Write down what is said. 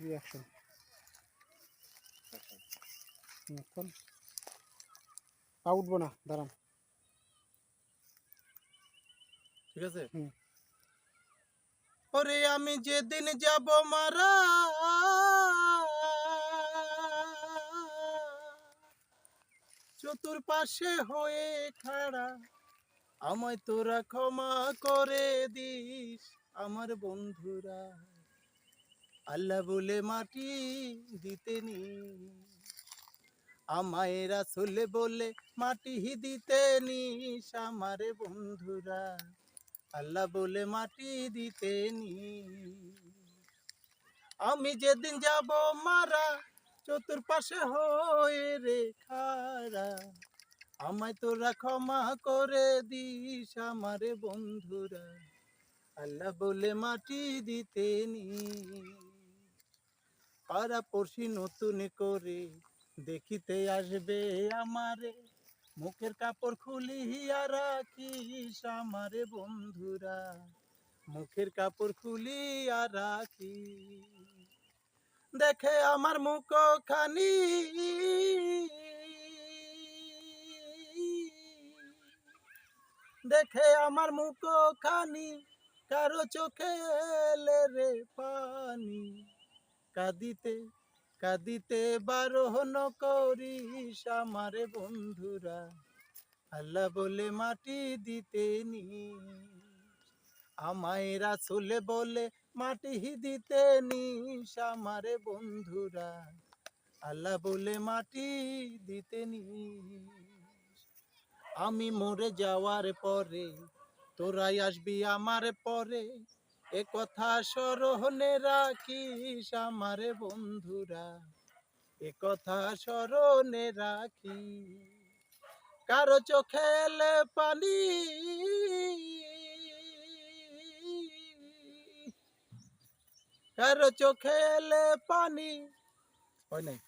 Reaction এখন। পা উঠবো না দাঁড়ান। ঠিক আছে। ওরে আমি যেদিন যাব মারা। চতুর্পাশে হয়ে খাড়া। আমায় তোরা ক্ষমা করে দিস আমার বন্ধুরা। আল্লাহ বলে মাটি দিতে নি। আমায় রাসুলে বলে মাটি দিতে নিস আমার বন্ধুরা। আল্লাহ বলে মাটি দিতে নি। আমি যেদিন যাব মারা, চতুর্পাশে হয়ে রে খারা। আমায় তোরা ক্ষমা করে দিস আমার বন্ধুরা। আল্লাহ বলে মাটি দিতে নি। পাড়া পড়শি নতুন করে দেখিতে আসবে আমারে। মুখের কাপড় খুলিয়া রাখিস আমারে বন্ধুরা। মুখের কাপড় খুলিয়া রাখি দেখে আমার মুখ খানি দেখে আমার মুখ খানি কারও চোখে রে পানি। কাঁদিতে কাঁদিতে বারণ করিস আমারে বন্ধুরা। আল্লাহ বলে মাটি দিতে নি আমায় রাসুলে বলে মাটি দিতে নিস আমারে বন্ধুরা। আল্লাহ বলে মাটি দিতে নি আমি মরে যাওয়ার পরে, তোরাই আসবি আমার পরে এ কথা স্মরণে রাখিস আমার বন্ধুরা। এ কথা স্মরণে রাখি কারও চোখে পানি। কারও চোখে পানি। হয় নাই?